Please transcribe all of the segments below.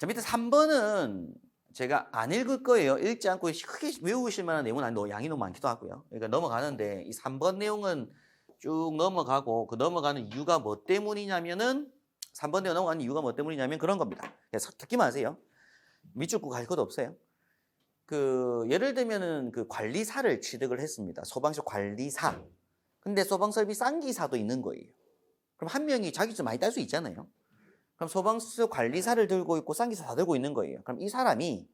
자, 밑에 3번은 제가 안 읽을 거예요. 읽지 않고 크게 외우실 만한 내용은 아닌데 양이 너무 많기도 하고요. 그러니까 넘어가는데 이 3번 내용은 쭉 넘어가고 그 넘어가는 이유가 뭐 때문이냐면은 3번 내용 넘어가는 이유가 뭐 때문이냐면 그런 겁니다. 그래서 듣기만 하세요. 밑줄 고갈 것도 없어요. 그 예를 들면은 그 관리사를 취득을 했습니다. 소방서 관리사. 근데 소방서비 쌍기사도 있는 거예요. 그럼 한 명이 자기 좀 많이 딸 수 있잖아요. 그럼 소방서 관리사를 들고 있고 쌍기사 다 들고 있는 거예요. 그럼 이 사람이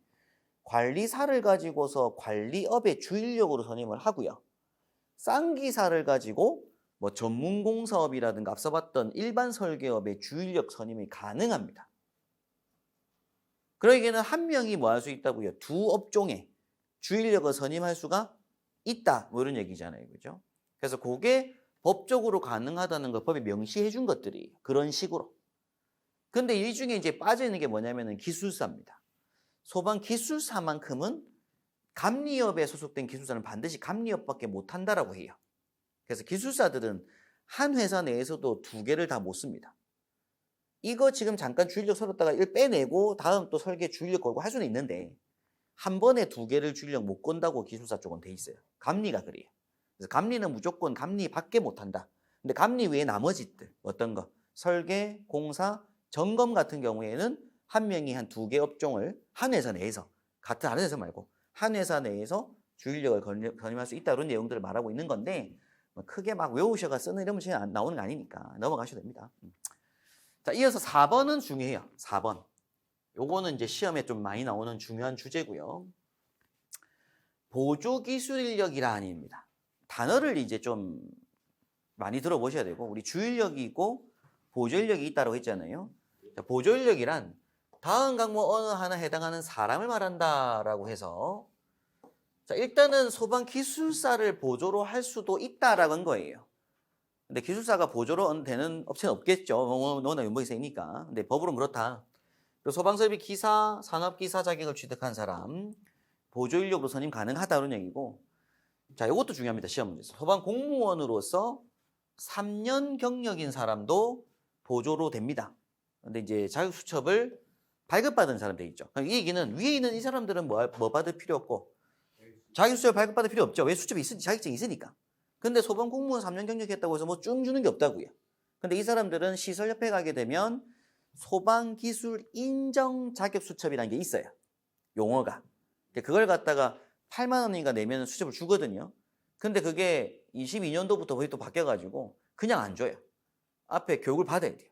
관리사를 가지고서 관리업의 주인력으로 선임을 하고요. 쌍기사를 가지고 뭐 전문 공사업이라든가 앞서 봤던 일반 설계업의 주인력 선임이 가능합니다. 그러기에는 한 명이 뭐 할 수 있다고요? 두 업종에 주인력을 선임할 수가 있다. 뭐 이런 얘기잖아요. 그죠? 그래서 그게 법적으로 가능하다는 걸 법에 명시해 준 것들이 그런 식으로. 근데 이 중에 이제 빠져있는 게 뭐냐면은 기술사입니다. 소방 기술사만큼은 감리업에 소속된 기술사는 반드시 감리업밖에 못 한다라고 해요. 그래서 기술사들은 한 회사 내에서도 두 개를 다 못 씁니다. 이거 지금 잠깐 주인력 서렸다가 일 빼내고 다음 또 설계 주인력 걸고 할 수는 있는데 한 번에 두 개를 주인력 못 건다고 기술사 쪽은 돼 있어요. 감리가 그래요. 그래서 감리는 무조건 감리밖에 못 한다. 근데 감리 외에 나머지들 어떤 거 설계, 공사, 점검 같은 경우에는 한 명이 한 두 개 업종을 한 회사 내에서 같은 다른 회사 말고 한 회사 내에서 주인력을 건임할 수 있다 이런 내용들을 말하고 있는 건데 뭐 크게 막 외우셔가 쓰는 이런 문제 안 나오는 거 아니니까 넘어가셔도 됩니다. 음. 자, 이어서 4번은 중요해요. 4번. 요거는 이제 시험에 좀 많이 나오는 중요한 주제고요. 보조 기술 인력이라 아닙니다. 단어를 이제 좀 많이 들어보셔야 되고 우리 주인력이 있고 보조 인력이 있다고 했잖아요. 자, 보조 인력이란 다음 강목 어느 하나 해당하는 사람을 말한다라고 해서 자, 일단은 소방 기술사를 보조로 할 수도 있다라고 한 거예요. 근데 기술사가 보조로 되는 업체는 없겠죠. 워낙 연봉이 세니까. 근데 법으로 그렇다. 소방설비 기사, 산업기사 자격을 취득한 사람, 보조 인력으로 선임 가능하다 그런 얘기고. 자, 이것도 중요합니다. 시험 문제에서. 소방 공무원으로서 3년 경력인 사람도 보조로 됩니다. 근데 이제 자격 수첩을 발급받은 사람 돼 있죠. 이 얘기는 위에 있는 이 사람들은 뭐, 뭐 받을 필요 없고 자격 수첩 발급받을 필요 없죠. 왜 수첩이 있으니 자격증이 있으니까. 근데 소방 공무원 3년 경력했다고 해서 뭐 쭉 주는 게 없다고요. 근데 이 사람들은 시설협회 가게 되면 소방기술 인정 자격 수첩이라는 게 있어요. 용어가. 그걸 갖다가 8만 원인가 내면 수첩을 주거든요. 근데 그게 22년도부터 거의 또 바뀌어가지고 그냥 안 줘요. 앞에 교육을 받아야 돼요.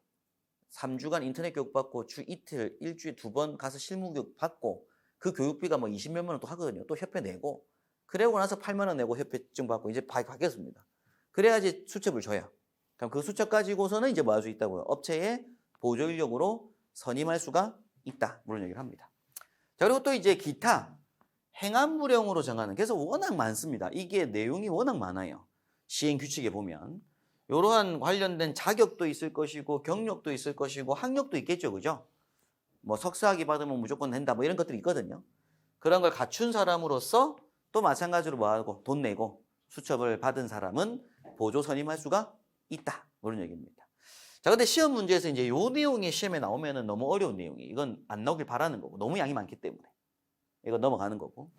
3주간 인터넷 교육 받고 주 이틀, 일주일에 두 번 가서 실무 교육 받고 그 교육비가 뭐 20몇만 원 또 하거든요. 또 협회 내고 그러고 나서 8만 원 내고 협회증 받고 이제 바, 바뀌었습니다. 그래야지 수첩을 줘요. 그럼 그 수첩 가지고서는 이제 뭐 할 수 있다고요? 업체에 보조 인력으로 선임할 수가 있다. 그런 얘기를 합니다. 자, 그리고 또 이제 기타 행안부령으로 정하는 그래서 워낙 많습니다. 이게 내용이 워낙 많아요. 시행 규칙에 보면 이러한 관련된 자격도 있을 것이고 경력도 있을 것이고 학력도 있겠죠, 그죠? 뭐 석사학위 받으면 무조건 된다, 뭐 이런 것들이 있거든요. 그런 걸 갖춘 사람으로서 또 마찬가지로 뭐 하고 돈 내고 수첩을 받은 사람은 보조 선임할 수가 있다. 그런 얘기입니다. 자, 근데 시험 문제에서 이제 요 내용이 시험에 나오면은 너무 어려운 내용이 이건 안 나오길 바라는 거고 너무 양이 많기 때문에 이거 넘어가는 거고.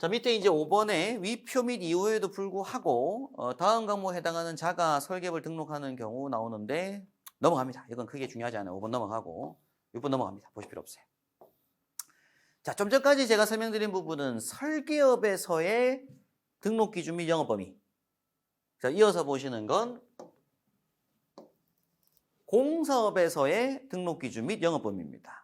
자, 밑에 이제 5번에 위표 및 이후에도 불구하고 어, 다음 과목에 해당하는 자가 설계업을 등록하는 경우 나오는데 넘어갑니다. 이건 크게 중요하지 않아요. 5번 넘어가고 6번 넘어갑니다. 보실 필요 없어요. 자, 좀 전까지 제가 설명드린 부분은 설계업에서의 등록 기준 및 영업 범위. 자, 이어서 보시는 건 공사업에서의 등록 기준 및 영업 범위입니다.